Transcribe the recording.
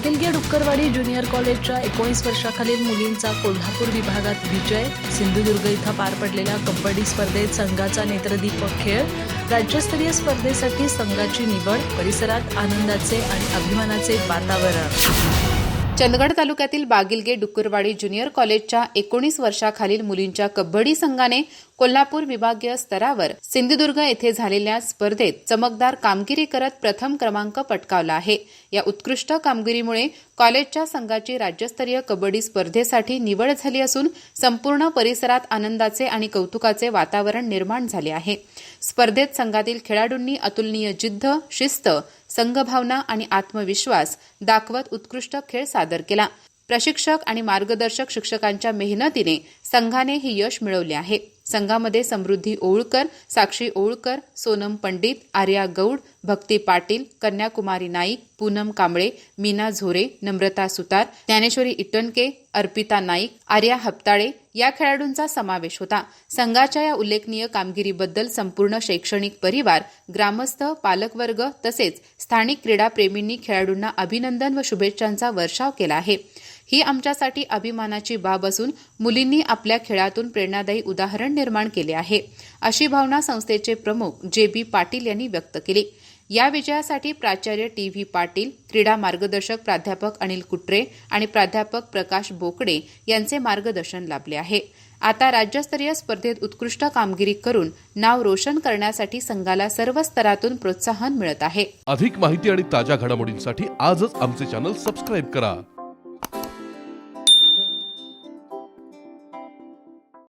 बागिलगे डुक्करवाडी junior कॉलेजच्या एकोणीस वर्षाखालील मुलींचा कोल्हापूर विभागात विजय. सिंधुदुर्ग इथं पार पडलेल्या कबड्डी स्पर्धेत संघाचा नेत्रदीपक खेळ. राज्यस्तरीय स्पर्धेसाठी संघाची निवड परिसरात आनंदाचे आणि अभिमानाचे वातावरण. चंदगड तालुक्यातील बागिलगे डुक्करवाडी ज्युनियर कॉलेजच्या एकोणीस वर्षाखालील मुलींच्या कबड्डी संघाने कोल्हापूर विभागीय स्तरावर सिंधुदुर्ग येथे झालेल्या स्पर्धेत चमकदार कामगिरी करत प्रथम क्रमांक पटकावला आहे. या उत्कृष्ट कामगिरीमुळे कॉलेजच्या संघाची राज्यस्तरीय कबड्डी स्पर्धेसाठी निवड झाली असून संपूर्ण परिसरात आनंदाचे आणि कौतुकाचे वातावरण निर्माण झाले आहे. स्पर्धेत संघातील खेळाडूंनी अतुलनीय जिद्द शिस्त संघभावना आणि आत्मविश्वास दाखवत उत्कृष्ट खेळ सादर केला. प्रशिक्षक आणि मार्गदर्शक शिक्षकांच्या मेहनतीने संघाने हे यश मिळवले आहे. संघामध्ये समृद्धी ओळकर साक्षी ओळकर सोनम पंडित आर्या गौड भक्ती पाटील कन्याकुमारी नाईक पूनम कांबळे मीना झोरे नम्रता सुतार ज्ञानेश्वरी इटनके अर्पिता नाईक आर्या हप्ताळे या खेळाडूंचा समावेश होता. संघाच्या या उल्लेखनीय कामगिरीबद्दल संपूर्ण शैक्षणिक परिवार ग्रामस्थ पालकवर्ग तसेच स्थानिक क्रीडाप्रेमींनी खेळाडूंना अभिनंदन व शुभेच्छांचा वर्षाव केला आहे. ही आमच्यासाठी अभिमानाची बाब असून मुलींनी आपल्या खेळातून प्रेरणादायी उदाहरण निर्माण केले आहे. अशी भावना संस्थेचे प्रमुख जे बी पाटील यांनी व्यक्त केली. या विजयासाठी प्राचार्य टी व्ही पाटील क्रीडा मार्गदर्शक प्राध्यापक अनिल कुट्रे आणि प्राध्यापक प्रकाश बोकडे यांचे मार्गदर्शन लाभले आहे. आता राज्यस्तरीय स्पर्धेत उत्कृष्ट कामगिरी करून नाव रोशन करण्यासाठी संघाला सर्व स्तरातून प्रोत्साहन मिळत आहे. अधिक माहिती आणि ताज्या घडामोडींसाठी आजच आमचे चॅनल सबस्क्राईब करा.